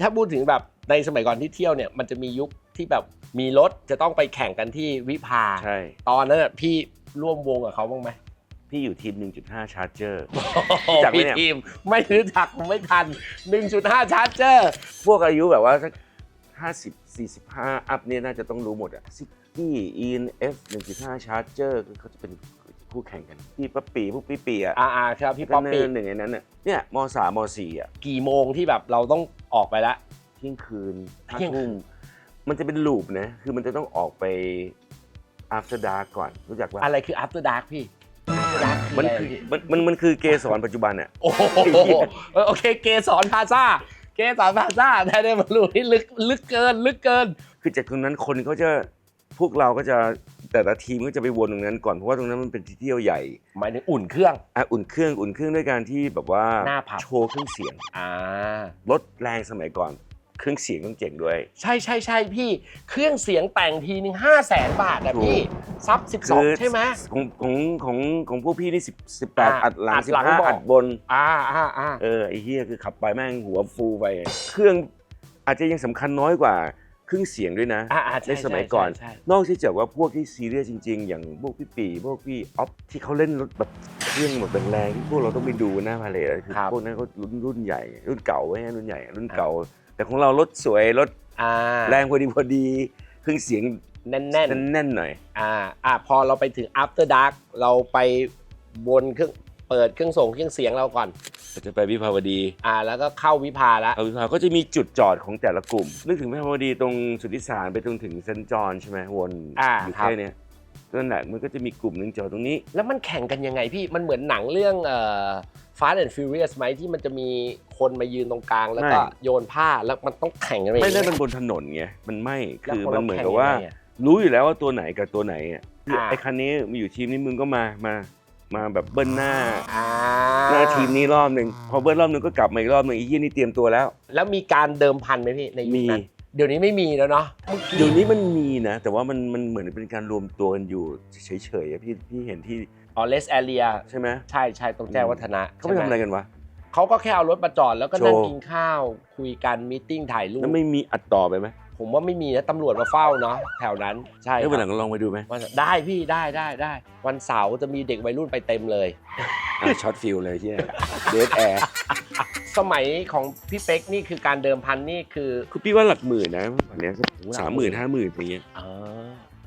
ถ้าพูดถึงแบบในสมัยก่อนที่เที่ยวเนี่ยมันจะมียุคที่แบบมีรถจะต้องไปแข่งกันที่วิภา ใช่ ตอนนั้นน่ะพี่ร่วมวงกับเขาบ้างไหมพี่อยู่ทีม 1.5 ชาร์เจอร์โอ้จักไหมพี่เนี่ย ทีมไม่รู้จักผมไม่ทัน 1.5 ชาร์เจอร์ พวกอายุแบบว่าสัก50 45 อัพเนี่ยน่าจะต้องรู้หมดอะซิกี้อีนเอฟ1.5 ชาร์เจอร์เขาจะเป็นคู่แข่งกัน พี่ป๊ปปี้พวกพี่ปีอะอ่าๆครับพี่ป๊อปปี้หนึ่งในนั้นน่ะเนี่ยมสามมสี่อะกี่โมงที่แบบเราต้อง ออกไปละเที่ยงคืนห้าเที่ยงคืทุ่นมมันจะเป็นลูปนะ คือมันจะต้องออกไป after dark ก่อน รู้จักว่าอะไรคือ after dark พี่ after dark คือมันอะไรคือพี่มันมันมันคือเกสรปัจจุบันอะโอ้โหเออโอเค เกสรพาซ่าเกสรพาซ่าได้ได้มารู้ที่ลึกลึกเกินลึกเกิน คือจากตรงนั้นคนเขาจะพวกเราก็จะ แต่ละทีมก็จะไปวนตรงนั้นก่อนเพราะว่าตรงนั้นมันเป็นที่เที่ยวใหญ่หมายถึงอุ่นเครื่อง อะอุ่นเครื่องอุ่นเครื่องด้วยการที่แบบว่าหน้าผับ โชว์เครื่องเสียงอ่ารถแรงสมัยก่อน เครื่องเสียงต้องเจ๋งด้วย ใช่ใช่ใช่พี่ เครื่องเสียงแต่งทีนึงห้าแสนบาทอะพี่ ซับ12ใช่ไหม ของของของของพวกพี่นี่สิบสิบแปดอะอัดหลังอัดสิหลับงห้าบอก อัดบน อ่าอ่าอ่า เออไอ้เฮียคือขับไปแม่งหัวฟูไป เครื่องอาจจะยังสำคัญน้อยกว่า เครื่องเสียงด้วยนะอ่าอ่าใช่ในสมัยก่อนใช่ใช่นอกจากว่าพวกที่ซีเรียสจริง ๆ อย่างพวกพี่ปีพวกพี่ออฟที่เขาเล่นรถแบบเครื่องแบบแรงๆที่พวกเราต้องไปดูหน้าพาเลทคือพวกนั้นเขารุ่นรุ่นใหญ่ รุ่นเก่าไว้ยรุ่นใหญ่ รุ่นเก่า แต่ของเรารถสวยรถอ่าแรงพอดีพอดีเครื่องเสียงแน่นแน่นแน่นๆหน่อยอ่าอ่าพอเราไปถึง after dark เราไปวนเครื่อง เปิดเครื่องส่งเครื่องเสียงเราก่อนก็จะไปวิภาวดี อ่า แล้วก็เข้าวิภาแล้วเอาวิภาวก็จะมีจุดจอดของแต่ละกลุ่ม นึกถึงวิภาวดีตรงสุทธิสารไปตรงถึงเซนต์จอห์นใช่ไหมวนอ่าอยู่ครับแค่เนี้ยนั่นแหละมันก็จะมีกลุ่มหนึ่งจอดตรงนี้ แล้วมันแข่งกันยังไงพี่มันเหมือนหนังเรื่องเอ่อ Fast and Furious ไหมที่มันจะมีคนมายืนตรงกลาง แล้วก็ไม่โยนผ้าแล้วมันต้องแข่งกันไม่ได้อย่างมันเงี้ยบนถนนไงมันไม่แล้วคือคนมันเราเหมือนแข่งกับว่ายังไงอะรู้อยู่แล้วว่าตัวไหนกับตัวไหนอะคืออ่าไอ้คันนี้มาอยู่ทีมนี้มึงก็มามา มาแบบเบิ้ลหน้า อ่าหน้าทีมนี้รอบหนึ่งพอเบิ้ลรอบหนึ่งก็กลับมาอีกรอบหนึ่งไอ้ยี่นี่เตรียมตัวแล้ว แล้วมีการเดิมพันไหมพี่ในยุคมีนั้นเดี๋ยวนี้ไม่มีแล้วเนาะเดี๋ยวนี้มันมีนะ แต่ว่ามันมันเหมือนเป็นการรวมตัวกันอยู่เฉยๆอะพี่พี่เห็นที่อ๋อเลสแอเรียใช่ไหมใช่ใช่ตรงแจ้งวัฒนะเขาไปทำอะไรกันวะ เขาก็แค่เอารถมาจอดแล้วก็นั่งโชว์ กินข้าว คุยกันมีติ้งถ่ายรูป แล้วไม่มีอัดต่อไปไหม ผมว่าไม่มีนะตำรวจมาเฝ้าเนาะแถวนั้นใช่ให้ควันหรัลับงลองไปดูไหมวันได้พี่ได้ได้ได้วันเสาร์จะมีเด็กวัยรุ่นไปเต็มเลยช็อตฟิลเลยที่เดทแอร์สมัยของพี่เป๊กนี่คือการเดิมพันนี่คือคือพี่ว่าหลักหมื่นนะวันเนี้ยโอ้โหหลักสามหหมื่มื่นนห้าหมื่นอย่างเงี้ย อ่า